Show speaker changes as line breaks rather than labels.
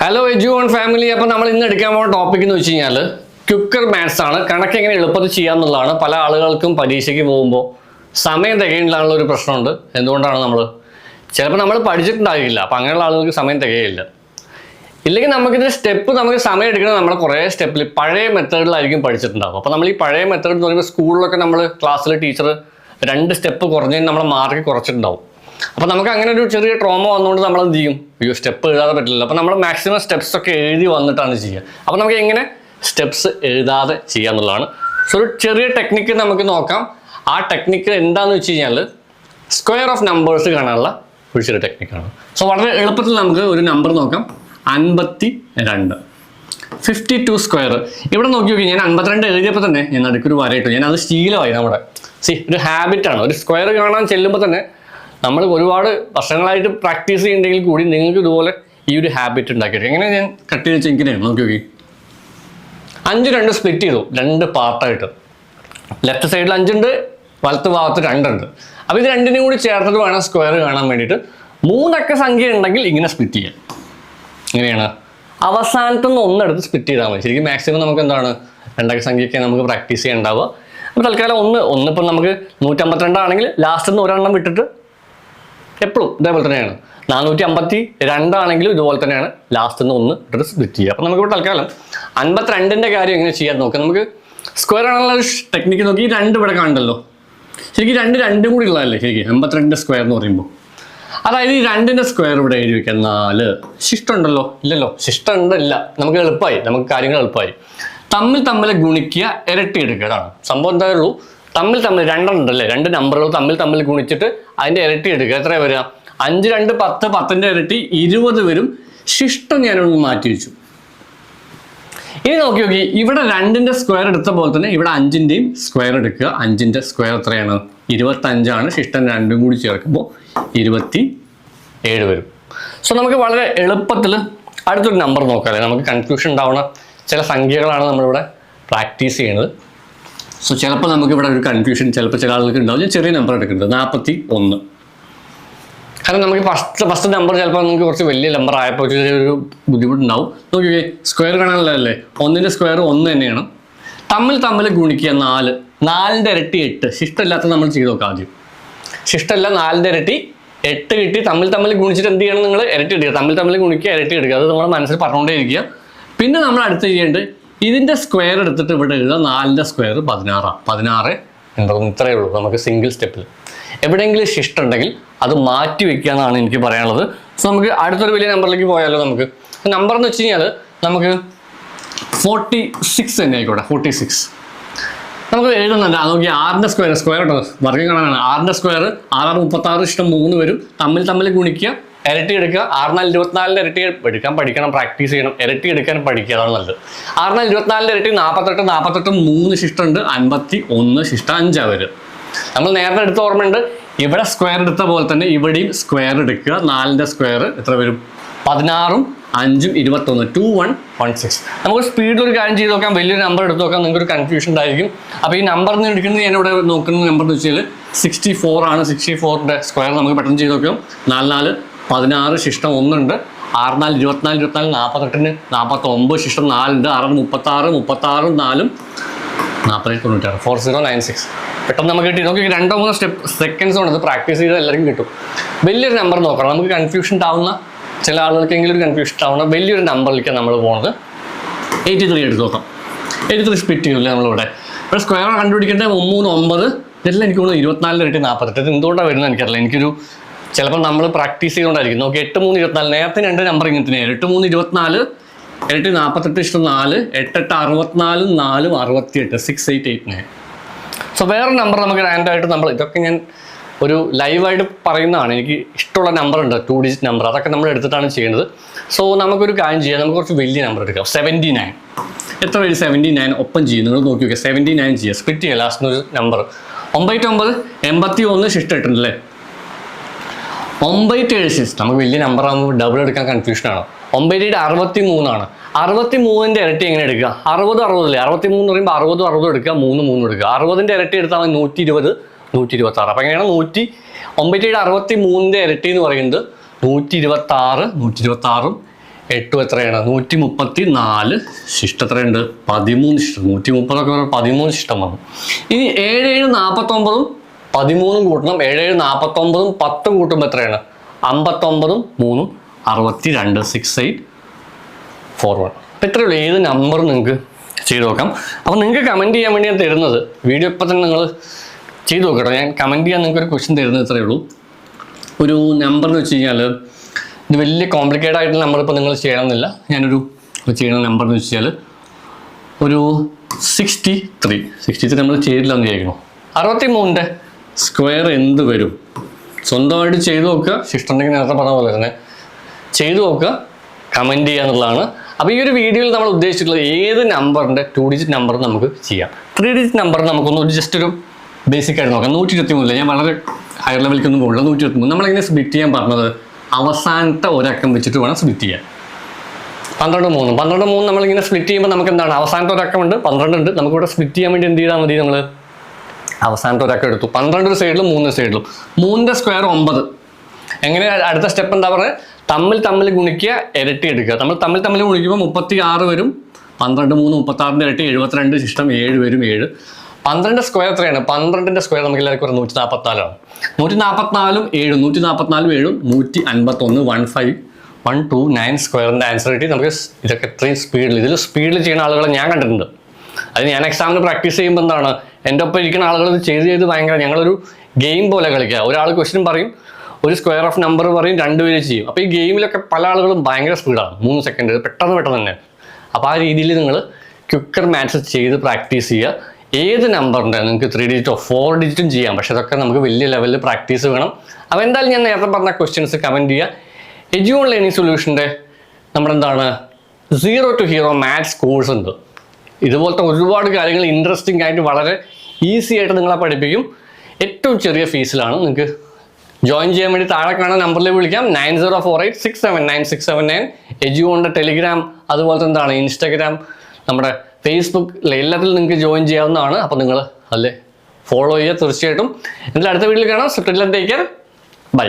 Hello എജു on family അപ്പോൾ നമ്മൾ ഇന്ന് എടുക്കാൻ പോകുന്ന ടോപ്പിക് എന്ന് വെച്ച് കഴിഞ്ഞാൽ ക്യുക്കർ മാത്സ് ആണ്. കണക്ക് എങ്ങനെ എളുപ്പത്തിൽ ചെയ്യാന്നുള്ളതാണ് പല ആളുകൾക്കും പരീക്ഷയ്ക്ക് പോകുമ്പോൾ സമയം തികയില്ലാനുള്ള ഒരു പ്രശ്നമുണ്ട്. എന്തുകൊണ്ടാണ് നമ്മൾ? ചിലപ്പോൾ നമ്മൾ പഠിച്ചിട്ടുണ്ടാകില്ല. അപ്പം അങ്ങനെയുള്ള ആളുകൾക്ക് സമയം തികയില്ല. ഇല്ലെങ്കിൽ നമുക്കിത് സ്റ്റെപ്പ് നമുക്ക് സമയം എടുക്കണം നമ്മൾ കുറേ സ്റ്റെപ്പിൽ പഴയ മെത്തേഡിലായിരിക്കും പഠിച്ചിട്ടുണ്ടാകും അപ്പോൾ നമ്മൾ ഈ പഴയ മെത്തേഡ് എന്ന് പറയുമ്പോൾ സ്കൂളിലൊക്കെ നമ്മൾ ക്ലാസ്സിൽ ടീച്ചർ രണ്ട് സ്റ്റെപ്പ് കുറഞ്ഞതിന് നമ്മളെ മാർക്ക് കുറച്ചിട്ടുണ്ടാവും. അപ്പോൾ നമുക്ക് അങ്ങനെ ഒരു ചെറിയ ട്രോമ വന്നുകൊണ്ട് നമ്മൾ എന്ത് ചെയ്യും? അയ്യോ സ്റ്റെപ്പ് എഴുതാതെ പറ്റില്ല അപ്പോൾ നമ്മൾ മാക്സിമം സ്റ്റെപ്സ് ഒക്കെ എഴുതി വന്നിട്ടാണ് ചെയ്യുക. അപ്പോൾ നമുക്ക് എങ്ങനെ? സ്റ്റെപ്സ് എഴുതാതെ ചെയ്യാന്നുള്ളതാണ് സോ ഒരു ചെറിയ ടെക്നിക്ക് നമുക്ക് നോക്കാം. ആ ടെക്നിക്ക് എന്താണെന്ന് വെച്ച് കഴിഞ്ഞാൽ സ്ക്വയർ ഓഫ് നമ്പേഴ്സ് കാണാനുള്ള ഒരു ചെറിയ ടെക്നിക്കാണ് സോ വളരെ എളുപ്പത്തിൽ നമുക്ക് ഒരു നമ്പർ നോക്കാം. അൻപത്തി രണ്ട് ഫിഫ്റ്റി ടു സ്ക്വയർ ഇവിടെ നോക്കി നോക്കി ഞാൻ അൻപത്തിരണ്ട് എഴുതിയപ്പോൾ തന്നെ ഞാൻ അടുക്കൊരു വരയിട്ടു. ഞാൻ അത് ശീലമായി നമ്മുടെ. സി ഒരു ഹാബിറ്റാണ് ഒരു സ്ക്വയർ കാണാൻ ചെല്ലുമ്പോൾ തന്നെ നമ്മൾ ഒരുപാട് വർഷങ്ങളായിട്ട് പ്രാക്ടീസ് ചെയ്യുന്നുണ്ടെങ്കിൽ കൂടി നിങ്ങൾക്ക് ഇതുപോലെ ഈ ഒരു ഹാബിറ്റ് ഉണ്ടാക്കിയിട്ട് എങ്ങനെ ഞാൻ കട്ട് ചെയ്ത് വെച്ചാൽ നോക്കി നോക്കി. അഞ്ച് രണ്ട് സ്പ്ലിറ്റ് ചെയ്തു. രണ്ട് പാർട്ടായിട്ട് ലെഫ്റ്റ് സൈഡിൽ അഞ്ചുണ്ട് വലത്ത് ഭാഗത്ത് രണ്ടുണ്ട്. അപ്പോൾ ഇത് രണ്ടിനും കൂടി ചേർത്തിട്ട് വേണം സ്ക്വയർ കാണാൻ വേണ്ടിയിട്ട്. മൂന്നക്ക സംഖ്യ ഉണ്ടെങ്കിൽ ഇങ്ങനെ സ്പ്ലിറ്റ് ചെയ്യാം. ഇങ്ങനെയാണ് അവസാനത്തു നിന്ന് ഒന്നെടുത്ത് സ്പ്ലിറ്റ് ചെയ്താൽ മതി. ശരിക്കും മാക്സിമം നമുക്ക് എന്താണ്? രണ്ടക്ക സംഖ്യയൊക്കെ നമുക്ക് പ്രാക്ടീസ് ചെയ്യാനുണ്ടാവുക അപ്പോൾ തൽക്കാലം ഒന്ന് ഒന്നിപ്പം നമുക്ക് നൂറ്റമ്പത്തിരണ്ടാണെങ്കിൽ ലാസ്റ്റ് നിന്ന് ഒരെണ്ണം വിട്ടിട്ട് എപ്പോഴും ഇതേപോലെ തന്നെയാണ്. നാനൂറ്റി അമ്പത്തി രണ്ടാണെങ്കിലും ഇതുപോലെ തന്നെയാണ് ലാസ്റ്റ് നിന്ന് ഒന്ന് ഡ്രസ് സ്പ്ലിറ്റ് ചെയ്യുക. അപ്പോൾ നമുക്കിവിടെ തൽക്കാലം അൻപത്തിരണ്ടിന്റെ കാര്യം എങ്ങനെ ചെയ്യാൻ നോക്കാം. നമുക്ക് സ്ക്വയർ ആണുള്ള ഒരു ടെക്നിക്ക് നോക്കി. രണ്ട് ഇവിടെ കാണണ്ടല്ലോ ശരിക്കും രണ്ട് രണ്ടും കൂടി ഉള്ളതല്ലേ ശരിക്കും? എൺപത്തിരണ്ട് സ്ക്വയർ എന്ന് പറയുമ്പോൾ. അതായത് ഈ രണ്ടിന്റെ സ്ക്വയർ ഇവിടെ എഴുതി വെക്കാം. നാല്. ശിഷ്ടമുണ്ടല്ലോ? ഇല്ലല്ലോ. ശിഷ്ടം ഉണ്ടല്ല നമുക്ക് എളുപ്പമായി. നമുക്ക് കാര്യങ്ങൾ എളുപ്പമായി. തമ്മിൽ തമ്മിൽ ഗുണിക്കുക ഇരട്ടി എടുക്കുക. അതാണ്. സംഭവം എന്താ ഉള്ളൂ തമ്മിൽ തമ്മിൽ രണ്ടെണ്ണം ഉണ്ടല്ലേ രണ്ട് നമ്പറുകൾ തമ്മിൽ തമ്മിൽ ഗുണിച്ചിട്ട് അതിന്റെ ഇരട്ടി എടുക്കുക. എത്ര വരിക? അഞ്ച് രണ്ട് പത്ത് പത്തിന്റെ ഇരട്ടി ഇരുപത് വരും. ശിഷ്ടം ഞാനൊന്ന് മാറ്റി വെച്ചു. ഇനി നോക്കി നോക്കി ഇവിടെ രണ്ടിന്റെ സ്ക്വയർ എടുത്ത പോലെ തന്നെ ഇവിടെ അഞ്ചിന്റെയും സ്ക്വയർ എടുക്കുക. അഞ്ചിന്റെ സ്ക്വയർ എത്രയാണ്? ഇരുപത്തി അഞ്ചാണ് ശിഷ്ടം രണ്ടും കൂടി ചേർക്കുമ്പോൾ ഇരുപത്തി ഏഴ് വരും. സോ നമുക്ക് വളരെ എളുപ്പത്തിൽ അടുത്തൊരു നമ്പർ നോക്കാം നമുക്ക് കൺഫ്യൂഷൻ ഉണ്ടാവുന്ന ചില സംഖ്യകളാണ് നമ്മളിവിടെ പ്രാക്ടീസ് ചെയ്യുന്നത്. സോ ചിലപ്പോൾ നമുക്ക് ഇവിടെ ഒരു കൺഫ്യൂഷൻ ചിലപ്പോൾ ചില ആളുകൾക്ക് ഉണ്ടാവും. ഞാൻ ചെറിയ നമ്പർ എടുക്കുന്നുണ്ട്. നാൽപ്പത്തി ഒന്ന് കാരണം നമുക്ക് ഫസ്റ്റ് ഫസ്റ്റ് നമ്പർ ചിലപ്പോൾ നമുക്ക് കുറച്ച് വലിയ നമ്പർ ആയപ്പോൾ ചെറിയൊരു ബുദ്ധിമുട്ടുണ്ടാവും. നോക്കിയേ സ്ക്വയർ കാണാനുള്ളതല്ലേ? ഒന്നിന്റെ സ്ക്വയർ ഒന്ന് തന്നെയാണ്. തമ്മിൽ തമ്മിൽ ഗുണിക്കുക നാല്. നാലിന്റെ ഇരട്ടി എട്ട്. ശിഷ്ടമില്ലാത്ത നമ്മൾ ചെയ്ത് നോക്കാം ആദ്യം. ശിഷ്ടമല്ല നാലിന്റെ ഇരട്ടി എട്ട് കിട്ടി. തമ്മിൽ തമ്മിൽ ഗുണിച്ചിട്ട് എന്ത് ചെയ്യണം നിങ്ങൾ? ഇരട്ടി എടുക്കുക. തമ്മിൽ തമ്മിൽ ഗുണിക്കുക ഇരട്ടി എടുക്കുക. അത് നമ്മുടെ മനസ്സിൽ പറഞ്ഞുകൊണ്ടേ ഇരിക്കുക. പിന്നെ നമ്മൾ അടുത്ത് ചെയ്യേണ്ടത് ഇതിന്റെ സ്ക്വയർ എടുത്തിട്ട് ഇവിടെ എഴുതുക നാലിന്റെ സ്ക്വയർ പതിനാറാണ് പതിനാറ് എന്താ ഇത്രയേ ഉള്ളൂ. നമുക്ക് സിംഗിൾ സ്റ്റെപ്പിൽ എവിടെയെങ്കിലും ശിഷ്ടം ഉണ്ടെങ്കിൽ അത് മാറ്റി വെക്കുക എന്നാണ് എനിക്ക് പറയാനുള്ളത്. സോ നമുക്ക് അടുത്തൊരു വലിയ നമ്പറിലേക്ക് പോയാലോ നമുക്ക്. നമ്പർ എന്ന് വെച്ച് കഴിഞ്ഞാൽ നമുക്ക് ഫോർട്ടി സിക്സ് തന്നെ ആയിക്കോട്ടെ. ഫോർട്ടി സിക്സ് നമുക്ക് എഴുതുന്നുണ്ട്. അത് നോക്കി ആറിന്റെ സ്ക്വയർ സ്ക്വയർ കേട്ടോ വർഗം കാണാനാണ്. ആറിന്റെ സ്ക്വയർ ആറാറ് മുപ്പത്താറ് ഇഷ്ടം മൂന്ന് വരും. തമ്മിൽ തമ്മിൽ ഗുണിക്കുക. ഇരട്ടി എടുക്കുക. ആറുനാല് ഇരുപത്തിനാലിന്റെ ഇരട്ടി എടുക്കാൻ പഠിക്കണം പ്രാക്ടീസ് ചെയ്യണം. ഇരട്ടി എടുക്കാൻ പഠിക്കുക അതാണ് നല്ലത്. ആറുനാല് ഇരുപത്തിനാലിന്റെ ഇരട്ടി നാൽപ്പത്തെട്ട് നാൽപ്പത്തെട്ട് മൂന്ന് ശിഷ്ടമുണ്ട്. അൻപത്തി ഒന്ന് ശിഷ്ടം അഞ്ചാണ് വരും. നമ്മൾ നേരത്തെ എടുത്ത ഓർമ്മയുണ്ട്. ഇവിടെ സ്ക്വയർ എടുത്ത പോലെ തന്നെ ഇവിടെയും സ്ക്വയർ എടുക്കുക. നാലിന്റെ സ്ക്വയർ എത്ര വരും? പതിനാറും അഞ്ചും ഇരുപത്തൊന്ന്. ടു വൺ വൺ സിക്സ് നമുക്ക് സ്പീഡിൽ ഒരു കാര്യം ചെയ്ത് നോക്കാം. വലിയൊരു നമ്പർ എടുത്ത് നോക്കാം. നിങ്ങൾക്ക് ഒരു കൺഫ്യൂഷൻ ഉണ്ടായിരിക്കും. അപ്പോൾ ഈ നമ്പർ നിന്ന് എടുക്കുന്നത് ഞാൻ ഇവിടെ നോക്കുന്ന നമ്പർ എന്ന് വെച്ചാൽ സിക്സ്റ്റി ഫോർ ആണ്. സിക്സ്റ്റി ഫോറിന്റെ സ്ക്വയർ നമുക്ക് പെട്ടെന്ന് ചെയ്ത് നോക്കാം. നാല് നാല്. പതിനാറ് ശിഷ്ടം ഒന്നുണ്ട്. ആറ് നാല് ഇരുപത്തിനാല് ഇരുപത്തിനാല് നാൽപ്പത്തെട്ടിന് നാൽപ്പത്തൊമ്പത് ശിഷ്ടം നാലുണ്ട്. ആറ് മുപ്പത്താറ് മുപ്പത്താറും നാലും നാൽപ്പത്തി തൊണ്ണൂറ്റാറ്. ഫോർ സീറോ നയൻ സിക്സ് പെട്ടെന്ന് നമുക്ക് കിട്ടി. നോക്കി രണ്ടോ മൂന്നോ സ്റ്റെപ്പ് സെക്കൻഡ്സ് കൊണ്ട് പ്രാക്ടീസ് ചെയ്ത് എല്ലാവർക്കും കിട്ടും. വലിയൊരു നമ്പർ നോക്കണം. നമുക്ക് കൺഫ്യൂഷൻ ഉണ്ടാവുന്ന ചില ആളുകൾക്കെങ്കിലും ഒരു കൺഫ്യൂഷൻ ഉണ്ടാവുന്ന വലിയൊരു നമ്പറിലേക്ക് നമ്മൾ പോകുന്നത് എയ്റ്റി ത്രീ എടുത്ത് നോക്കാം. എയ്റ്റി ത്രീ സ്പിറ്റ് ചെയ്യില്ല നമ്മളിവിടെ. ഇവിടെ സ്ക്വയർ കണ്ടുപിടിക്കേണ്ടത് മൂന്ന് ഒമ്പത്. ഇതെല്ലാം എനിക്ക് തോന്നുന്നു ഇരുപത്തിനാലിന് ഇരട്ടി നാൽപ്പത്തെട്ട് ഇത് എന്തുകൊണ്ടാണ് വരുന്നത് എനിക്കറിയില്ല. എനിക്കൊരു ചിലപ്പോൾ നമ്മൾ പ്രാക്ടീസ് ചെയ്തുകൊണ്ടായിരിക്കും നോക്കി എട്ട് മൂന്ന് ഇരുപത്തിനാല് നേരത്തെ രണ്ട് നമ്പർ ഇങ്ങനെ എട്ട് മൂന്ന് ഇരുപത്തിനാല് എട്ട് നാൽപ്പത്തെട്ട് ഇഷ്ടം നാല് എട്ടെട്ട് അറുപത്തിനാലും നാലും അറുപത്തിയെട്ട് six eight eight nine so വേറെ നമ്പർ നമുക്ക് റാൻഡായിട്ട് നമ്മൾ ഇതൊക്കെ ഞാൻ ഒരു ലൈവായിട്ട് പറയുന്നതാണ്. എനിക്ക് ഇഷ്ടമുള്ള നമ്പർ ഉണ്ട് ടു ഡിജിറ്റ് നമ്പർ അതൊക്കെ നമ്മൾ എടുത്തിട്ടാണ് ചെയ്യുന്നത്. സോ നമുക്കൊരു കാര്യം ചെയ്യാം. നമുക്ക് കുറച്ച് വലിയ നമ്പർ എടുക്കാം. സെവന്റി നയൻ എത്ര പേര് സെവന്റി നയൻ ഒപ്പം ചെയ്യും നിങ്ങൾ നോക്കി നോക്കിയാൽ സെവന്റി നയൻ ചെയ്യുക സ്പ്ലിറ്റ് ചെയ്യുക ലാസ്റ്റ് ഒരു നമ്പർ ഒമ്പത്തി ഒമ്പത് എൺപത്തി ഒന്ന് ശിഷ്ടം ഇട്ടിട്ടുണ്ടല്ലേ? ഒമ്പത് ഏഴ് സിക്സ് നമുക്ക് വലിയ നമ്പർ ആകുമ്പോൾ ഡബിൾ എടുക്കാൻ കൺഫ്യൂഷനാണ് ഒമ്പത് ഏഴ് അറുപത്തി മൂന്നാണ് അറുപത്തി മൂന്നിന്റെ ഇരട്ടി എങ്ങനെ എടുക്കുക? അറുപത് അറുപതല്ലേ? അറുപത്തി മൂന്ന് പറയുമ്പോൾ അറുപതും അറുപതും എടുക്കുക മൂന്ന് മൂന്നും എടുക്കുക. അറുപതിന്റെ ഇരട്ടി എടുത്താൽ മതി നൂറ്റി ഇരുപത് നൂറ്റി ഇരുപത്തി ആറ് അപ്പോൾ എങ്ങനെയാണ്? നൂറ്റി ഒമ്പത് ഏഴ് അറുപത്തി മൂന്നിന്റെ ഇരട്ടി എന്ന് പറയുന്നത് നൂറ്റി ഇരുപത്തി ആറ് നൂറ്റി ഇരുപത്തി ആറും എട്ടും എത്രയാണ്? നൂറ്റി മുപ്പത്തി നാല് ശിഷ്ടം എത്രയുണ്ട്? പതിമൂന്ന് ശിഷ്ടം. നൂറ്റി മുപ്പതൊക്കെ പതിമൂന്ന് ശിഷ്ടം ഇനി ഏഴ് ഏഴ് നാൽപ്പത്തൊമ്പതും പതിമൂന്നും കൂട്ടണം. ഏഴ് ഏഴ് നാൽപ്പത്തൊമ്പതും പത്തും കൂട്ടുമ്പോൾ എത്രയാണ്? അമ്പത്തൊമ്പതും മൂന്നും അറുപത്തി രണ്ട് സിക്സ് എയ്റ്റ് ഫോർ വൺ അപ്പം ഇത്രയേ ഉള്ളൂ. ഏത് നമ്പർ നിങ്ങൾക്ക് ചെയ്ത് നോക്കാം. അപ്പോൾ നിങ്ങൾക്ക് കമന്റ് ചെയ്യാൻ വേണ്ടി ഞാൻ തരുന്നത്. വീഡിയോ ഇപ്പം തന്നെ നിങ്ങൾ ചെയ്ത് നോക്കട്ടോ ഞാൻ കമന്റ് ചെയ്യാൻ നിങ്ങൾക്ക് ഒരു ക്വസ്റ്റ്യൻ തരുന്നത് ഇത്രയേ ഉള്ളൂ. ഒരു നമ്പർ എന്ന് വെച്ച് കഴിഞ്ഞാൽ ഇത് വലിയ കോംപ്ലിക്കേറ്റഡ് ആയിട്ടുള്ള നമ്പർ ഇപ്പോൾ നിങ്ങൾ ചെയ്യണമെന്നില്ല. ഞാനൊരു ചെയ്യുന്ന നമ്പർ എന്ന് വെച്ച് ഒരു സിക്സ്റ്റി ത്രീ സിക്സ്റ്റി ത്രീ നമ്മൾ ചെയ്തില്ല എന്ന് വിചാരിക്കണം അറുപത്തി മൂന്നിന്റെ സ്ക്വയർ എന്ത് വരും? സ്വന്തമായിട്ട് ചെയ്തു നോക്കുക. ശിഷ്ടണ്ടെങ്കിൽ നേരത്തെ പറഞ്ഞ പോലെ തന്നെ ചെയ്തു നോക്കുക കമന്റ് ചെയ്യുക എന്നുള്ളതാണ്. അപ്പോൾ ഈ ഒരു വീഡിയോയിൽ നമ്മൾ ഉദ്ദേശിച്ചിട്ടുള്ളത് ഏത് നമ്പറിന്റെ ടു ഡിജിറ്റ് നമ്പർ നമുക്ക് ചെയ്യാം. ത്രീ ഡിജിറ്റ് നമ്പർ നമുക്കൊന്ന് ജസ്റ്റ് ഒരു ബേസിക് ആയിട്ട് നോക്കാം. നൂറ്റി ഇരുപത്തി മൂന്നില്ല ഞാൻ വളരെ ഹയർ ലെവലിലേക്കൊന്നും പോകില്ല നൂറ്റി ഇരുപത്തി മൂന്ന് നമ്മളിങ്ങനെ സ്പ്ലിറ്റ് ചെയ്യാൻ പറഞ്ഞത് അവസാനത്തെ ഒരക്കം വെച്ചിട്ട് വേണം സ്പ്ലിറ്റ് ചെയ്യാൻ. പന്ത്രണ്ട് മൂന്ന്. പന്ത്രണ്ട് മൂന്ന് നമ്മളിങ്ങനെ സ്പ്ലിറ്റ് ചെയ്യുമ്പോൾ നമുക്ക് എന്താണ് അവസാനത്തെ ഒരക്കമുണ്ട് പന്ത്രണ്ട് ഉണ്ട്. നമുക്കിവിടെ സ്പ്ലിറ്റ് ചെയ്യാൻ വേണ്ടി എന്ത് ചെയ്താൽ മതി നമ്മൾ അവസാനത്തെ ഒരാൾക്ക് എടുത്തു പന്ത്രണ്ട് സൈഡിലും മൂന്ന് സൈഡിലും. മൂന്നിന്റെ സ്ക്വയർ ഒമ്പത്. എങ്ങനെ അടുത്ത സ്റ്റെപ്പ് എന്താ പറയുക തമ്മിൽ തമ്മിൽ ഗുണിക്കുക ഇരട്ടി എടുക്കുക. നമ്മൾ തമ്മിൽ തമ്മിൽ ഗുണിക്കുമ്പോൾ മുപ്പത്തി ആറ് വരും പന്ത്രണ്ട് മൂന്ന് മുപ്പത്തി ആറിന്റെ ഇരട്ടി എഴുപത്തിരണ്ട് ശിഷ്ടം ഏഴ് വരും ഏഴ്. പന്ത്രണ്ട് സ്ക്വയർ എത്രയാണ്? പന്ത്രണ്ടിന്റെ സ്ക്വയർ നമുക്ക് എല്ലാവർക്കും ഒരു നൂറ്റി നാൽപ്പത്തിനാലാണ് നൂറ്റി നാൽപ്പത്തിനാലും ഏഴും നൂറ്റി നാൽപ്പത്തിനാലും ഏഴും നൂറ്റി അൻപത്തൊന്ന് one five one two nine സ്ക്വയറിന്റെ ആൻസർ കിട്ടി. നമുക്ക് ഇതൊക്കെ എത്രയും സ്പീഡിൽ ഇതിൽ സ്പീഡിൽ ചെയ്യുന്ന ആളുകളെ ഞാൻ കണ്ടിട്ടുണ്ട്. അത് ഞാൻ എക്സാമിന് പ്രാക്ടീസ് ചെയ്യുമ്പോൾ എന്താണ്? എന്റെ ഒപ്പം ഇരിക്കുന്ന ആളുകൾ ഇത് ചെയ്ത് ചെയ്ത് ഭയങ്കര ഞങ്ങളൊരു ഗെയിം പോലെ കളിക്കുക. ഒരാൾ ക്വസ്റ്റ്യൻ പറയും ഒരു സ്ക്വയർ ഓഫ് നമ്പർ പറയും രണ്ടുപേര് ചെയ്യും. അപ്പോൾ ഈ ഗെയിമിലൊക്കെ പല ആളുകളും ഭയങ്കര സ്പീഡാണ് മൂന്ന് സെക്കൻഡ് പെട്ടെന്ന് പെട്ടെന്ന് തന്നെ. അപ്പോൾ ആ രീതിയിൽ നിങ്ങൾ ക്വിക്കർ മാത്സ് ചെയ്ത് പ്രാക്ടീസ് ചെയ്യുക. ഏത് നമ്പറിന്റെ നിങ്ങൾക്ക് ത്രീ ഡിജിറ്റോ ഫോർ ഡിജിറ്റും ചെയ്യാം. പക്ഷേ അതൊക്കെ നമുക്ക് വലിയ ലെവലിൽ പ്രാക്ടീസ് വേണം. അപ്പോൾ എന്തായാലും ഞാൻ നേരത്തെ പറഞ്ഞ ക്വസ്റ്റ്യൻസ് കമന്റ് ചെയ്യുക. എജ്യൂൺ ലേണിംഗ് സൊല്യൂഷന്റെ നമ്മുടെ എന്താണ് zero to hero maths course ഉണ്ട്. ഇതുപോലത്തെ ഒരുപാട് കാര്യങ്ങൾ ഇൻട്രസ്റ്റിംഗ് ആയിട്ട് വളരെ ഈസി ആയിട്ട് നിങ്ങളെ പഠിപ്പിക്കും. ഏറ്റവും ചെറിയ ഫീസിലാണ് നിങ്ങൾക്ക് ജോയിൻ ചെയ്യാൻ വേണ്ടി താഴെ കാണുന്ന നമ്പറിൽ വിളിക്കാം. Nine zero four eight six seven nine six seven nine എജുവോണിന്റെ Telegram അതുപോലത്തെ എന്താണ്? ഇൻസ്റ്റാഗ്രാം നമ്മുടെ ഫേസ്ബുക്ക് എല്ലാത്തിലും നിങ്ങൾക്ക് ജോയിൻ ചെയ്യാവുന്നതാണ്. അപ്പോൾ നിങ്ങൾ അല്ലേ ഫോളോ ചെയ്യുക തീർച്ചയായിട്ടും. എന്തായാലും അടുത്ത വീട്ടിൽ കാണാം. Take by